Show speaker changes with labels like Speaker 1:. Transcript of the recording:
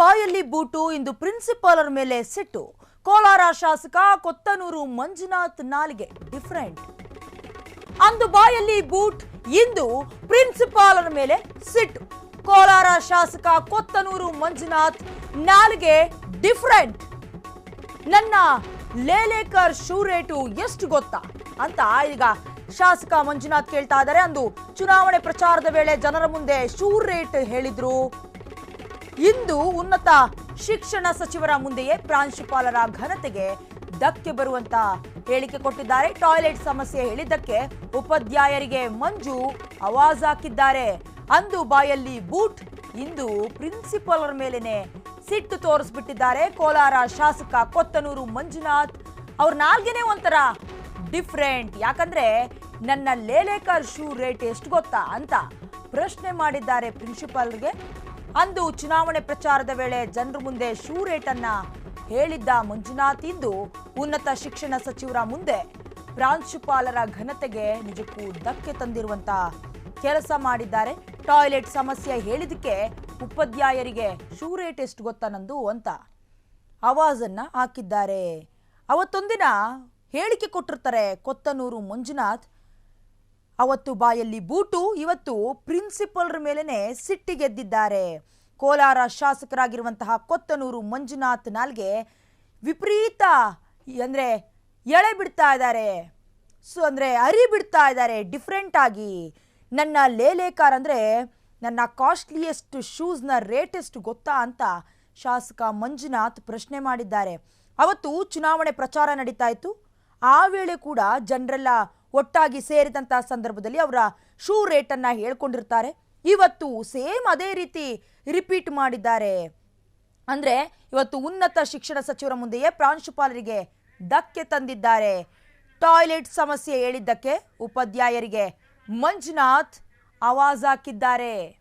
Speaker 1: ಬಾಯಲ್ಲಿ ಬೂಟು, ಇಂದು ಪ್ರಿನ್ಸಿಪಾಲರ್ ಮೇಲೆ ಸಿಟ್ಟು. ಕೋಲಾರ ಶಾಸಕ ಕೊತ್ತನೂರು ಮಂಜುನಾಥ್ ನಾಲಿಗೆ ಡಿಫರೆಂಟ್. ಅಂದು ಬಾಯಲ್ಲಿ ಬೂಟ್, ಇಂದು ಪ್ರಿನ್ಸಿಪಾಲರ್ ಮೇಲೆ ಸಿಟ್ಟು. ಕೋಲಾರ ಶಾಸಕ ಕೊತ್ತನೂರು ಮಂಜುನಾಥ್ ನಾಲಿಗೆ ಡಿಫರೆಂಟ್. ನನ್ನ ಲೇಲೇಕರ್ ಶೂ ರೇಟು ಎಷ್ಟು ಗೊತ್ತಾ? ಅಂತ ಈಗ ಶಾಸಕ ಮಂಜುನಾಥ್ ಕೇಳ್ತಾ ಇದ್ದಾರೆ. ಅಂದು ಚುನಾವಣೆ ಪ್ರಚಾರದ ವೇಳೆ ಜನರ ಮುಂದೆ ಶೂ ರೇಟ್ ಹೇಳಿದ್ರು. ಇಂದು ಉನ್ನತ ಶಿಕ್ಷಣ ಸಚಿವರ ಮುಂದೆಯೇ ಪ್ರಾಂಶುಪಾಲರ ಘನತೆಗೆ ಧಕ್ಕೆ ಬರುವಂತ ಹೇಳಿಕೆ ಕೊಟ್ಟಿದ್ದಾರೆ. ಟಾಯ್ಲೆಟ್ ಸಮಸ್ಯೆ ಹೇಳಿದ್ದಕ್ಕೆ ಉಪಾಧ್ಯಾಯರಿಗೆ ಮಂಜು ಆವಾಜ್ ಹಾಕಿದ್ದಾರೆ. ಅಂದು ಬಾಯಲ್ಲಿ ಬೂಟ್, ಇಂದು ಪ್ರಿನ್ಸಿಪಾಲರ ಮೇಲೇನೆ ಸಿಟ್ಟು ತೋರಿಸ್ಬಿಟ್ಟಿದ್ದಾರೆ. ಕೋಲಾರ ಶಾಸಕ ಕೊತ್ತನೂರು ಮಂಜುನಾಥ್ ಅವ್ರ ನಾಲ್ಗೆನೆ ಒಂಥರ ಡಿಫ್ರೆಂಟ್. ಯಾಕಂದ್ರೆ ನನ್ನ ಲೇಲೇಕರ್ ಶೂ ರೇಟ್ ಎಷ್ಟು ಗೊತ್ತಾ ಅಂತ ಪ್ರಶ್ನೆ ಮಾಡಿದ್ದಾರೆ ಪ್ರಿನ್ಸಿಪಾಲ್ಗೆ ಅಂದು ಚುನಾವಣೆ ಪ್ರಚಾರದ ವೇಳೆ ಜನರ ಮುಂದೆ ಶೂ ರೇಟ್ ಹೇಳಿದ್ದ ಮಂಜುನಾಥ್ ಇಂದು ಉನ್ನತ ಶಿಕ್ಷಣ ಸಚಿವರ ಮುಂದೆ ಪ್ರಾಂಶುಪಾಲರ ಘನತೆಗೆ ನಿಜಕ್ಕೂ ಧಕ್ಕೆ ತಂದಿರುವಂತ ಕೆಲಸ ಮಾಡಿದ್ದಾರೆ. ಟಾಯ್ಲೆಟ್ ಸಮಸ್ಯೆ ಹೇಳಿದಕ್ಕೆ ಉಪಾಧ್ಯಾಯರಿಗೆ ಶೂ ರೇಟ್ ಎಷ್ಟು ಗೊತ್ತಾ ನಂದು ಅಂತ ಆವಾಜನ್ನ ಹಾಕಿದ್ದಾರೆ. ಅವತ್ತೊಂದಿನ ಹೇಳಿಕೆ ಕೊಟ್ಟಿರ್ತಾರೆ ಕೊತ್ತನೂರು ಮಂಜುನಾಥ್. ಅವತ್ತು ಬಾಯಲ್ಲಿ ಬೂಟು, ಇವತ್ತು ಪ್ರಿನ್ಸಿಪಲ್ರ ಮೇಲೇನೆ ಸಿಟ್ಟಿಗೆದ್ದಿದ್ದಾರೆ ಕೋಲಾರ ಶಾಸಕರಾಗಿರುವಂತಹ ಕೊತ್ತನೂರು ಮಂಜುನಾಥ್ ನಾಲ್ಗೆ ವಿಪರೀತ ಅಂದ್ರೆ ಎಳೆ ಬಿಡ್ತಾ ಇದ್ದಾರೆ. ಸೊ ಅಂದ್ರೆ ಅರಿ ಬಿಡ್ತಾ ಇದ್ದಾರೆ ಡಿಫ್ರೆಂಟ್ ಆಗಿ. ನನ್ನ ಲೇಲೇಕಾರ್ ಅಂದ್ರೆ ನನ್ನ ಕಾಸ್ಟ್ಲಿಯೆಸ್ಟ್ ಶೂಸ್ನ ರೇಟ್ ಎಷ್ಟು ಗೊತ್ತಾ ಅಂತ ಶಾಸಕ ಮಂಜುನಾಥ್ ಪ್ರಶ್ನೆ ಮಾಡಿದ್ದಾರೆ. ಅವತ್ತು ಚುನಾವಣೆ ಪ್ರಚಾರ ನಡೀತಾ ಇತ್ತು. ಆ ವೇಳೆ ಕೂಡ ಜನರೆಲ್ಲ ಒಟ್ಟಾಗಿ ಸೇರಿದಂತಹ ಸಂದರ್ಭದಲ್ಲಿ ಅವರ ಶೂ ರೇಟನ್ನ ಹೇಳ್ಕೊಂಡಿರ್ತಾರೆ. ಇವತ್ತು ಸೇಮ್ ಅದೇ ರೀತಿ ರಿಪೀಟ್ ಮಾಡಿದ್ದಾರೆ. ಅಂದ್ರೆ ಇವತ್ತು ಉನ್ನತ ಶಿಕ್ಷಣ ಸಚಿವರ ಮುಂದೆಯೇ ಪ್ರಾಂಶುಪಾಲರಿಗೆ ಧಕ್ಕೆ ತಂದಿದ್ದಾರೆ. ಟಾಯ್ಲೆಟ್ ಸಮಸ್ಯೆ ಹೇಳಿದ್ದಕ್ಕೆ ಉಪಾಧ್ಯಾಯರಿಗೆ ಮಂಜುನಾಥ್ ಆವಾಜ್ ಹಾಕಿದ್ದಾರೆ.